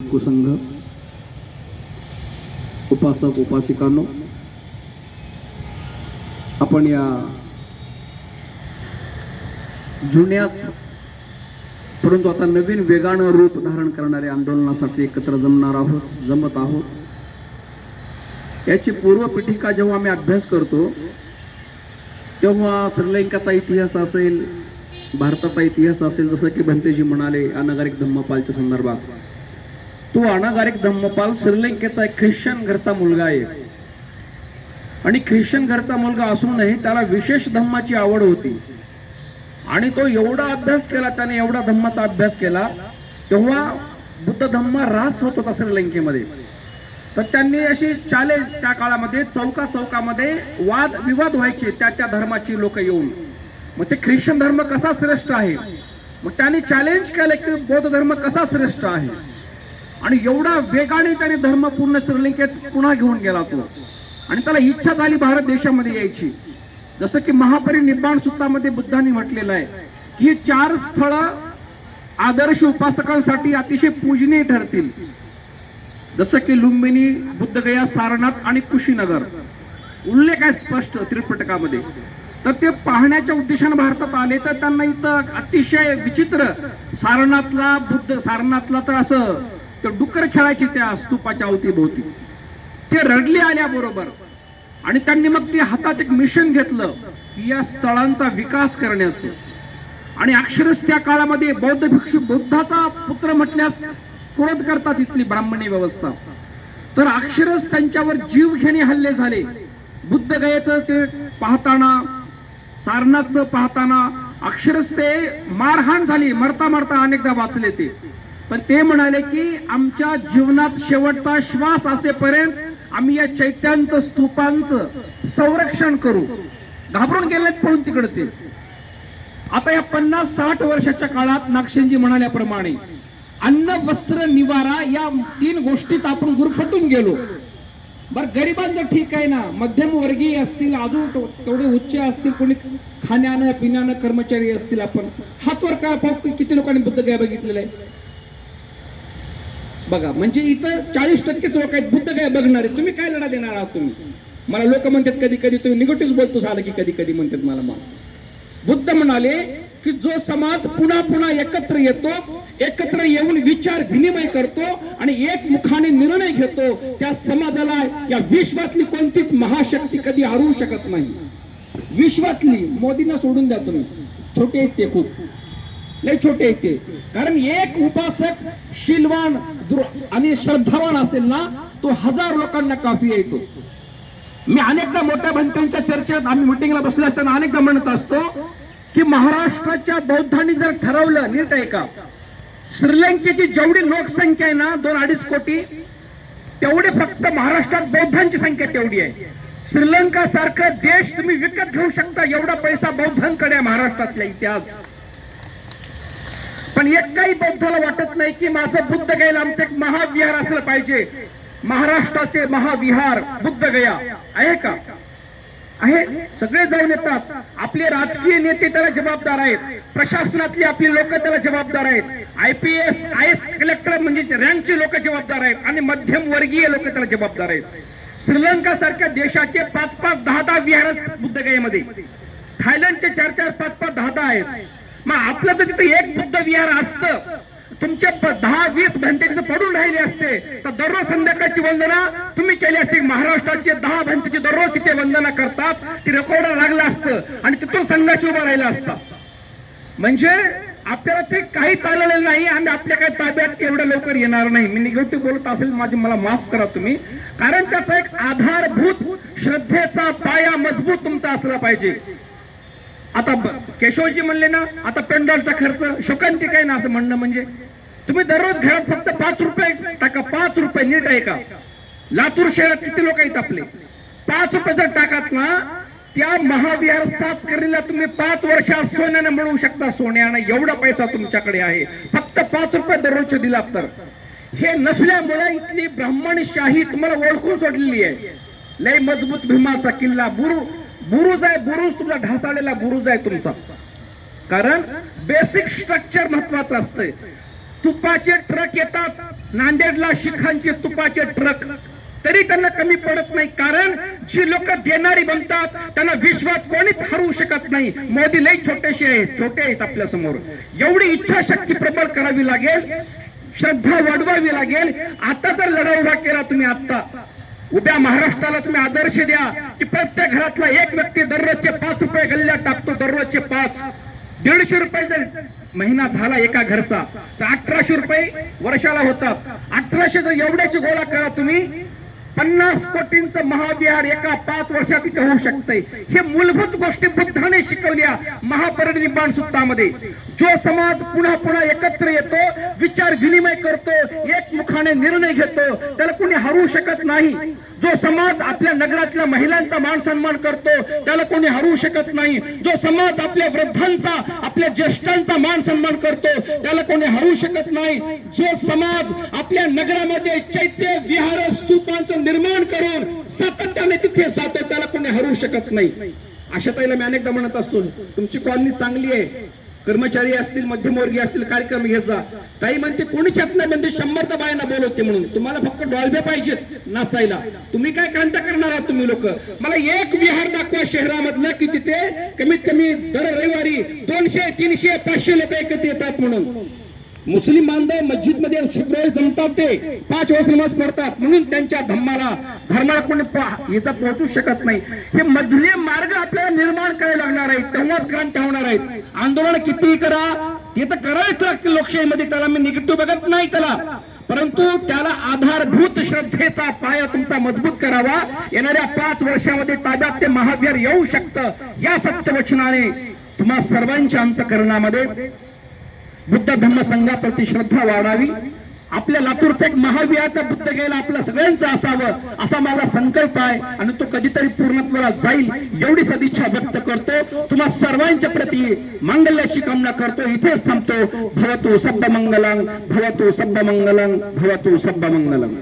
कुसंघ उपासक उपासिकांनो आपण या जुन्याच परंतु आता नवीन वेगानं रूप धारण करणाऱ्या आंदोलनासाठी एकत्र जमणार आहोत जमत आहोत. याची पूर्वपीठिका जेव्हा आम्ही अभ्यास करतो तेव्हा श्रीलंकेचा इतिहास असेल भारताचा इतिहास असेल जसं की भंतेजी म्हणाले अनागारिक धम्मपालच्या संदर्भात. तो अनागारिक धम्मपाल श्रीलंकेचा एक ख्रिश्चन घरचा मुलगा आहे. आणि ख्रिश्चन घरचा मुलगा असूनही त्याला विशेष धम्माची आवड होती. आणि तो एवढा अभ्यास केला त्याने एवढा धम्माचा अभ्यास केला तेव्हा बुद्ध धम्म ऱ्हास होत होता श्रीलंकेमध्ये. तर त्यांनी अशी चॅलेंज त्या काळामध्ये चौका चौकामध्ये वाद विवाद व्हायचे त्या त्या धर्माची लोक येऊन. मग ते ख्रिश्चन धर्म कसा श्रेष्ठ आहे? मग त्यांनी चॅलेंज केलं की बौद्ध धर्म कसा श्रेष्ठ आहे? आणि एवढा वेगाने त्याने धर्म पूर्ण श्रीलंकेत पुन्हा घेऊन गेला तो. आणि त्याला इच्छा झाली भारत देशामध्ये यायची. जसं की महापरिनिर्वाण सूत्रामध्ये बुद्धांनी म्हटलेलं आहे की ही चार स्थळं आदर्श उपासकांसाठी अतिशय पूजनीय ठरतील. जसं की लुंबिनी बुद्धगया सारनाथ आणि कुशीनगर. उल्लेख आहे स्पष्ट त्रिपटकामध्ये. तर ते पाहण्याच्या उद्देशाने भारतात आले तर त्यांना इथं अतिशय विचित्र सारनाथला बुद्ध सारनाथला तर असं तर डुक्कर खेळायची त्या स्तूपाच्या अवतीभोवती. ते रडले आल्याबरोबर आणि त्यांनी मग ते हातात एक मिशन घेतलं की या स्थळांचा विकास करण्याचं. आणि अक्षरच त्या काळामध्ये बौद्ध भिक्षू बुद्धाचा पुत्र म्हटल्यास क्रोध करतात इथली ब्राह्मणी व्यवस्था. तर अक्षरच त्यांच्यावर जीव घेणे हल्ले झाले. बुद्ध गयेचं ते पाहताना सारनाथचं पाहताना अक्षरच ते मारहाण झाली. मरता मरता अनेकदा वाचले ते. पण ते म्हणाले की आमच्या जीवनात शेवटचा श्वास असेपर्यंत आम्ही या चैत्यांचं स्तूपांचं संरक्षण करू. घाबरून गेलेत पळून तिकडे ते. आता या पन्नास साठ वर्षाच्या काळात नागशेनजी म्हणाल्याप्रमाणे अन्न वस्त्र निवारा या तीन गोष्टीत आपण गुरफटून गेलो. बर गरिबांचं ठीक आहे ना? मध्यम वर्गीय असतील अजून तेवढे उच्च असतील कोणी खाण्यानं पिण्यानं कर्मचारी असतील आपण. हातवर काय पाहू किती लोकांनी बुद्ध काय बघितलेलं आहे? बघा म्हणजे इथं चाळीस टक्केच लोक आहेत बुद्ध काय बघणार आहे तुम्ही काय लढा देणार आहात तुम्ही? मला लोक म्हणतात कधी कधी तुम्ही निगेटिव्ह बोलतो झालं की कधी कधी म्हणतात मला मला बुद्ध म्हणाले की जो समाज पुन्हा पुन्हा एकत्र येतो एकत्र येऊन विचार विनिमय करतो आणि एक मुखाने निर्णय घेतो त्या समाजाला या विश्वातली कोणतीच महाशक्ती कधी हरवू शकत नाही. विश्वातली मोदींना सोडून द्या तुम्ही. छोटे ते खूप. लय छोटे आहेत ते कारण एक उपासक शिलवान आणि श्रद्धावान असेल ना तो हजार लोकांना काफी येतो. मी अनेकदा मोठ्या भंत्यांच्या चर्चेत आम्ही मिटिंगला बसले असताना अनेकदा म्हणत असतो की महाराष्ट्राच्या बौद्धांनी जर ठरवलं नीट आहे का श्रीलंकेची जेवढी लोकसंख्या आहे ना दोन अडीच कोटी तेवढी फक्त महाराष्ट्रात बौद्धांची संख्या तेवढी आहे. श्रीलंका सारखा देश तुम्ही विकत घेऊ शकता एवढा पैसा बौद्धांकडे आहे महाराष्ट्रातल्या इतिहास. पण एक काही बौद्धाला वाटत नाही की माझं बुद्ध गयाला आमचं एक महाविहार असलं पाहिजे. महाराष्ट्राचे महाविहार बुद्ध गया. आहे का? आहे. सगळे जाऊन येतात. आपले राजकीय नेते त्याला जबाबदार आहेत. प्रशासनातली आपली लोक त्याला जबाबदार आहेत. I P S I S collector म्हणजे रँकचे लोक जबाबदार आहेत. आणि मध्यम वर्गीय लोक त्याला जबाबदार आहेत. श्रीलंका सारख्या देशाचे पाच पाच दहा दहा विहार बुद्धगयेमध्ये थायलंडचे चार चार पाच पाच दहा दहा आहेत. मग आपलं तर तिथे एक बुद्ध विहार असतं तुमचे दहा वीस घंटे तिथे पडून राहिले असते तर दररोज संध्याकाळची वंदना तुम्ही केली असते. महाराष्ट्राचे दहा घंटेची दररोज तिथे वंदना करतात ती रेकॉर्डर लागलं असतं आणि तिथून संघाची उभा राहिला असता. म्हणजे आपल्याला ते काही चाललेलं नाही आणि आपल्या काही ताब्यात एवढ्या लवकर येणार नाही. मी निगेटिव्ह बोलत असेल माझी मला माफ करा तुम्ही. कारण त्याचा एक आधारभूत श्रद्धेचा पाया मजबूत तुमचा असला पाहिजे. आता केशवजी म्हणले ना आता पेंडॉलचा खर्च शोकांतिक आहे ना असं म्हणणं म्हणजे? तुम्ही दररोज घरात फक्त पाच रुपये टाका पाच रुपये नीट आहे का लातूर शहरात किती लोक आहेत आपले? पाच रुपये जर टाकात ना त्या महाविहार सात करीला तुम्ही पाच वर्षात सोन्यानं मिळवू शकता. सोन्यानं एवढा पैसा तुमच्याकडे आहे. फक्त पाच रुपये दररोजचे दिलात तर. हे नसल्यामुळे इथली ब्राह्मणशाही तुम्हाला ओळखून सोडलेली आहे. लय मजबूत भीमाचा किल्ला बुरु बुरुज आहे बुरुज तुमचा ढासाळलेला बुरुज आहे तुमचा. कारण बेसिक स्ट्रक्चर महत्वाचं असतंय. तुपाचे ट्रक येतात नांदेडला शिखांचे तुपाचे ट्रक तरी त्यांना कमी पडत नाही कारण जी लोक देणारी बनतात त्यांना विश्वात कोणीच हरवू शकत नाही. मोदी लई छोटेसे आहेत छोटे आहेत आपल्यासमोर एवढी इच्छाशक्ती प्रबळ करावी लागेल श्रद्धा वाढवावी लागेल. आता जर लढा उभा केला तुम्ही आता उद्या महाराष्ट्राला तुम्ही आदर्श द्या की प्रत्येक घरातला एक व्यक्ती दररोजचे पाच रुपये गल्ल्यात टाकतो दररोजचे पाच. दीडशे रुपये जर महिना झाला एका घरचा तर अठराशे रुपये वर्षाला होतात. अठराशे जर एवढ्याची गोळा करा तुम्ही पन्नास कोटींचं महाविहार एका पाच वर्षात इथे होऊ शकतंय. हे मूलभूत गोष्टी बुद्धाने शिकवल्या महापरिनिर्माण सूत्रामध्ये जो समाज पुन्हा पुन्हा एकत्र येतो विचार विनिमय करतो एकमुखाने निर्णय घेतो त्याला कोणी हरवू शकत नाही. जो समाज आपल्या नगरातल्या महिलांचा मान सन्मान करतो त्याला कोणी हरवू शकत नाही. जो समाज आपल्या वृद्धांचा आपल्या ज्येष्ठांचा मान सन्मान करतो त्याला कोणी हरवू शकत नाही. जो समाज आपल्या नगरामध्ये चैत्य विहार स्तूपांचं निर्माण करून सातत्याने तिथे जातो त्याला कोणी हरवू शकत नाही. अशा ताईला मी अनेकदा म्हणत असतो तुमची कॉलनी चांगली आहे. कर्मचारी असतील मध्यमवर्गीय असतील कार्यक्रम घ्यायचा ताई म्हणते कोणीच येत नाही. म्हणजे शंभर तर बायांना बोलवते म्हणून. तुम्हाला फक्त डॉल्बे पाहिजेत नाचायला. तुम्ही काय कांता करणार आहात तुम्ही लोक? मला एक विहार दाखवा शहरामधलं की तिथे कमीत कमी दर रविवारी दोनशे तीनशे पाचशे लोक एकत्र येतात म्हणून. मुस्लिम बांधव मस्जिदमध्ये शुक्रवारी जमतात ते. पाच वेळेस नमाज पडतात म्हणून त्यांच्या धम्माला धर्माला कोणी याचा पोहोचू शकत नाही. हे मधले मार्ग आपल्याला निर्माण करायला लागणार आहेत तेव्हाच क्रांती होणार आहेत. आंदोलन कितीही करा ते तर करायच लागते लोकशाहीमध्ये. त्याला मी निगेटिव्ह बघत नाही त्याला. परंतु त्याला आधारभूत श्रद्धेचा पाया तुमचा मजबूत करावा. येणाऱ्या पाच वर्षामध्ये ताब्यात ते महावीर येऊ शकतं. या सत्यवचनाने तुम्हा सर्वांच्या अंतकरणामध्ये बुद्ध धम्म संघाप्रती श्रद्धा वाढावी. आपल्या लातूरचा एक महाविहार बुद्ध गेला आपल्या सगळ्यांचं असावं असा माझा संकल्प आहे. आणि तो कधीतरी पूर्णत्वाला जाईल एवढी सदिच्छा व्यक्त करतो. तुम्हा सर्वांच्या प्रती मंगल्याची कामना करतो. इथेच थांबतो. भवतु सब्ब मंगलंग भवतु सब्ब मंगलंग भवतु सब्ब मंगलंग